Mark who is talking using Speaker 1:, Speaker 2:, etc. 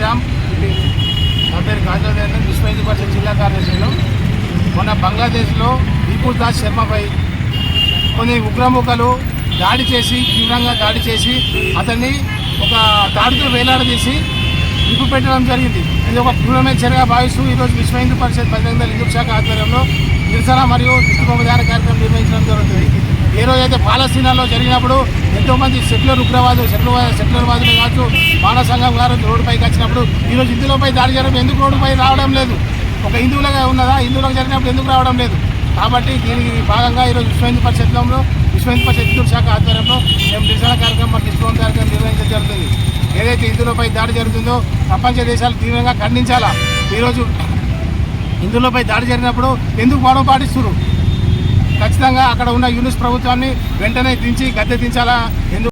Speaker 1: శ్రీరామ్. నా పేరు కాజోదేన్ విశ్వ హిందూ పరిషత్ జిల్లా కార్యదర్శిలో మొన్న బంగ్లాదేశ్లో విపుల్ దాస్ శర్మపై కొన్ని ఉగ్రముఖలు దాడి చేసి తీవ్రంగా దాడి చేసి అతన్ని ఒక తాడుతో వేలాడదీసి నిప్పు పెట్టడం జరిగింది. ఇది ఒక క్రూరమైన చర్యగా భావిస్తూ ఈరోజు విశ్వ హిందూ పరిషత్ బహిరంగ హిందూ శాఖ ఆధ్వర్యంలో నిరసన మరియు విష్ణుపదాన కార్యక్రమం నిర్వహించడం పాలస్తీనాలో జరిగినప్పుడు ఎంతోమంది సెక్యులర్ ఉగ్రవాదులు సెక్యులర్ సెక్యులర్వాదులు కావచ్చు మానవ సంఘం గారు రోడ్డుపైకి వచ్చినప్పుడు ఈరోజు హిందువులపై దాడి జరగడం ఎందుకు రోడ్డుపై రావడం లేదు? ఒక హిందువులుగా ఉన్నదా? హిందువులకు జరిగినప్పుడు ఎందుకు రావడం లేదు? కాబట్టి దీనికి భాగంగా ఈరోజు విశ్వ హిందూ పరిషత్లో విశ్వ హిందూ పరిషత్ హిందూ శాఖ ఆధ్వర్యంలో మేము నిరసన కార్యక్రమం మరియు విశ్వం కార్యక్రమం నిర్వహించడం జరుగుతుంది. ఏదైతే హిందువులపై దాడి జరుగుతుందో ప్రపంచ దేశాలు తీవ్రంగా ఖండించాలా? ఈరోజు హిందువులపై దాడి జరిగినప్పుడు ఎందుకు గొడవ పాటిస్తున్నారు ఖచ్చితంగా అక్కడ ఉన్న యూనిస్ ప్రభుత్వాన్ని వెంటనే దించి గద్దె దించాలా? ఎందుకు